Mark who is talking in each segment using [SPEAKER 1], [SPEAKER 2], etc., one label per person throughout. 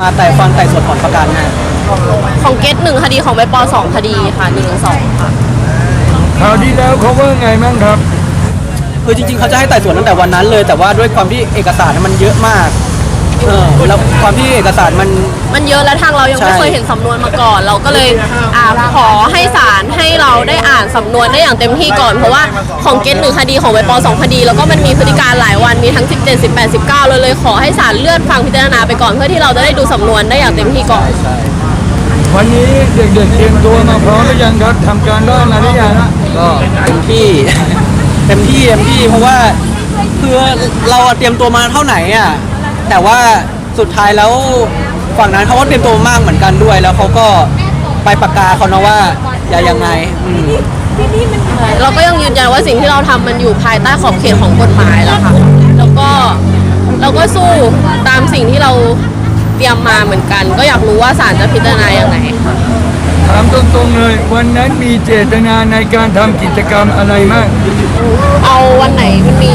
[SPEAKER 1] มาแต่ฟังไต่สวนถอนประกันนะ
[SPEAKER 2] ของเกตหนึ่งคดีของใบปอสองคดีค่ะหนึ่งสองค่ะ
[SPEAKER 3] คราวที่แล้วเขาว่าไงมั่งครับ
[SPEAKER 1] คือจริงๆเขาจะให้ไต่สวนตั้งแต่วันนั้นเลย แต่ว่าด้วยความที่เอกสารมันเยอะมาก เออแล้วความที่เอกสารมัน
[SPEAKER 2] มันเยอะและทางเรายังไม่
[SPEAKER 1] ใช่
[SPEAKER 2] เคยเห็นสำนวนมาก่อน เราก็เลยอ่าขอให้ศาลให้เราได้อ่านสำนวนได้อย่างเต็มที่ก่อน เพราะว่าของเกตหนึ่งคดีของใบปอสองคดี แล้วก็มันมีพฤติการหลายวันมีทั้ง 17 18 19เลยเลยขอให้ศาลเลื่อนฟังพิจารณาไปก่อนเพื่อที่เราจะได้ดูสำนวนได้อย่างเต็มที่ก่อน
[SPEAKER 3] วันนี้เด็กๆเตรียมตัวมาพร้อมหรือยังครับทำการบ้านมาหรือยัง
[SPEAKER 1] ก็เต็มที่ เต็มที่เต็มที่เพราะว่าคือเราเตรียมตัวมาเท่าไหนอะ แต่ว่าสุดท้ายแล้วฝั่งนั้นเขาก็เตรียมตัวมากเหมือนกันด้วย แล้วเขาก็ไปปากกาเขานะว่าอย่ายังไงอืม
[SPEAKER 2] เราก็ยังยืนยันว่าสิ่งที่เราทำมันอยู่ภายใต้ขอบเขตของกฎหมายแล้วค่ะ แล้วก็เราก็สู้ตามสิ่งที่เราเตรียมมาเหมือนกัน ก็อยากรู้ว่าศาลจะพิจารณาอย่างไรค่ะ
[SPEAKER 3] ถามตรงๆเลย วันนั้นมีเจตนาในการทำกิจกรรมอะไรมาก
[SPEAKER 2] เอาวันไหนมันมี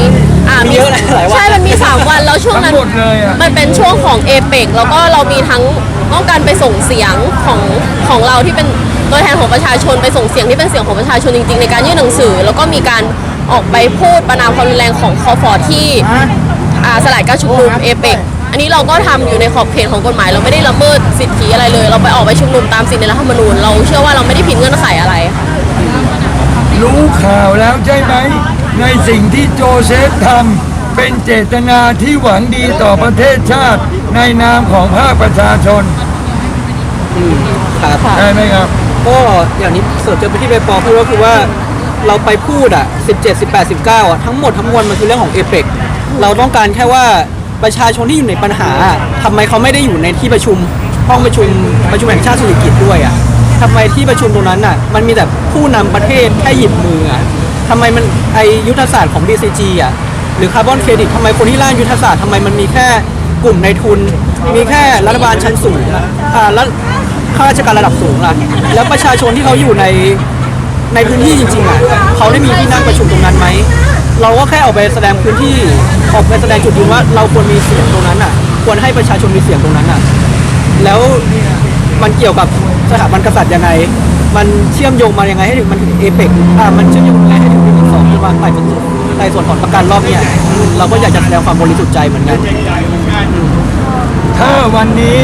[SPEAKER 2] 3วันแล้วช่วง
[SPEAKER 3] ทั้
[SPEAKER 2] นั้
[SPEAKER 3] ง
[SPEAKER 2] น
[SPEAKER 3] หมดเลยอะ
[SPEAKER 2] มันเป็นช่วงของเอเปกแล้วก็เรามีทั้งต้องการไปส่งเสียงของของเราที่เป็นตัวแทนของประชาชนไปส่งเสียงที่เป็นเสียงของประชาชนจริง ๆ ในการยื่นหนังสือ แล้วก็มีการออกไปพูดประนามความรุนแรงของคอฟอที่อ่าสลายการชุมนุมเอเปกอันนี้เราก็ทำอยู่ในขอบเขตของกฎหมาย เราไม่ได้ละเมิดสิทธิอะไรเลย เราไปออกไปชุมนุมตามสิ่งในรัฐธรรมนูญเราเชื่อว่าเราไม่ได้ผิดเงื่อนไขอะไรค่ะ
[SPEAKER 3] รู้ข่าวแล้วใช่ไหมในสิ่งที่โจเซฟทำ เป็นเจตนาที่หวังดีต่อประเทศชาติในนามของภาคประชาชน
[SPEAKER 1] อืมครับ
[SPEAKER 3] ใช่ไหมครับ
[SPEAKER 1] ก็อย่างนี้เสิร์ฟเจอไปที่ใบปอพูดก็คือว่าเราไปพูดอะ 17 18 19อะทั้งหมดทั้งมวลมันคือเรื่องของเอเปกเราต้องการแค่ว่าประชาชนที่อยู่ในปัญหาอะทำไมเขาไม่ได้อยู่ในที่ประชุมห้องประชุมประชุมแห่งชาติสุริกิจด้วยอะทำไมที่ประชุมตรงนั้นอะมันมีแต่ผู้นำประเทศแค่หยิบมืออะทำไมมันไอยุทธศาสตร์ของ BCG อะ หรือคาร์บอนเครดิตทำไมคนที่ร่างยุทธศาสตร์ทำไมมันมีแค่กลุ่มในทุน มีแค่รัฐบาลชั้นสูงอะอ่าแล้วข้าราชการระดับสูงล่ะแล้วประชาชนที่เขาอยู่ในในพื้นที่จริงๆอะเขาได้มีที่นั่งประชุมตรงนั้นไหมเราก็แค่ออกไปแสดงพื้นที่ออกไปแสดงจุดยืนว่าเราควรมีเสียงตรงนั้นอะ ควรให้ประชาชนมีเสียงตรงนั้นอะ แล้วมันเกี่ยวกับสถาบันกษัตริย์ยังไง มันเชื่อมโยงมายังไงให้ถึงมันถึงเอเปกอ่ามันเชื่อมโยงยังไง ที่มาไต่สวนไต่สวนถอนประกันรอบเนี้ยเราก็อยากจะแสดงความบริสุทธิ์ใจเหมือนกัน
[SPEAKER 3] ถ้าวันนี้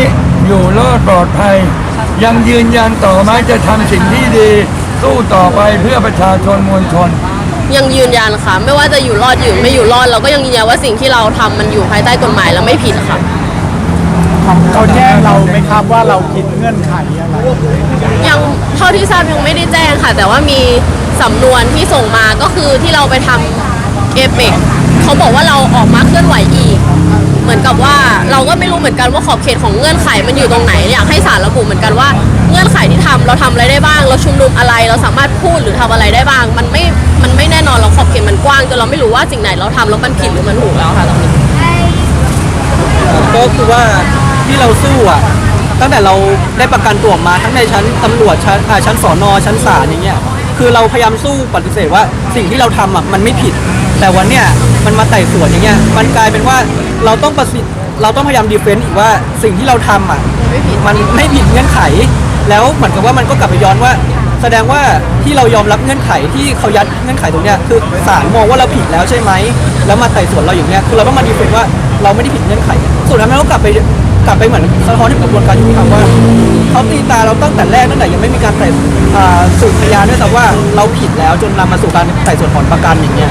[SPEAKER 3] อยู่รอดปลอดภัย ยังยืนยันต่อไหมจะทำสิ่งที่ดี สู้ต่อไปเพื่อประชาชนมวลชน
[SPEAKER 2] ยังยืนยันค่ะ ไม่ว่าจะอยู่รอดอยู่ไม่อยู่รอดเราก็ยังยืนยันว่าสิ่งที่เราทำมันอยู่ภายใต้กฎหมายและไม่ผิดค่ะ
[SPEAKER 4] เขาแจ้งเราไหมครับว่าเราผิดเงื่อนไขอะไร
[SPEAKER 2] ยังเท่าที่ทราบยังไม่ได้แจ้งค่ะ แต่ว่ามี สำนวนที่ส่งมาก็คือที่เราไปทำเอเปกเขาบอกว่าเราออกมาเคลื่อนไหวอีก เหมือนกับว่าเราก็ไม่รู้เหมือนกันว่าขอบเขตของเงื่อนไขมันอยู่ตรงไหนอยากให้ศาลระบุเหมือนกันว่าเงื่อนไขที่ทำเราทำอะไรได้บ้าง เราชุมนุมอะไรเราสามารถพูดหรือทำอะไรได้บ้าง มันไม่มันไม่แน่นอนเราขอบเขตมันกว้างจนเราไม่รู้ว่าสิ่งไหนเราทำแล้วมันผิดหรือมันถูกแล้วค่ะตอนนี้
[SPEAKER 1] ก็คือว่าที่เราสู้อะตั้งแต่เราได้ประกันตัวมาทั้งในชั้นตำรวจชั้นอาชั้นสอนอชั้นศาลอย่างเงี้ย คือเราพยายามสู้ปฏิเสธว่าสิ่งที่เราทำอะมันไม่ผิด แต่วันเนี้ยมันมาไต่สวนอย่างเงี้ยมันกลายเป็นว่าเราต้องประสิทธิ์เราต้องพยายามดีเฟนต์อีกว่าสิ่งที่เราทำอะมันไม่ผิดเงื่อนไข แล้วเหมือนกับว่ามันก็กลับไปย้อนว่า แสดงว่าที่เรายอมรับเงื่อนไขที่เขายัดเงื่อนไขตรงเนี้ยคือศาลมองว่าเราผิดแล้วใช่ไหมแล้วมาไต่สวนเราอย่างเงี้ยคือเราต้องมาดีเฟนต์ว่าเราไม่ได้ผิดเงื่อนไข สุดท้ายมันก็กลับไป กลับไปเหมือนสะท้อนถึงกระบวนการยุติธรรมว่าเขาตีตาเราตั้งแต่แรกตั้งแต่ยังไม่มีการไต่สืบพยานด้วยแต่ว่าเราผิดแล้วจนนำมาสู่การไต่สวนถอนประกันอย่างเงี้ย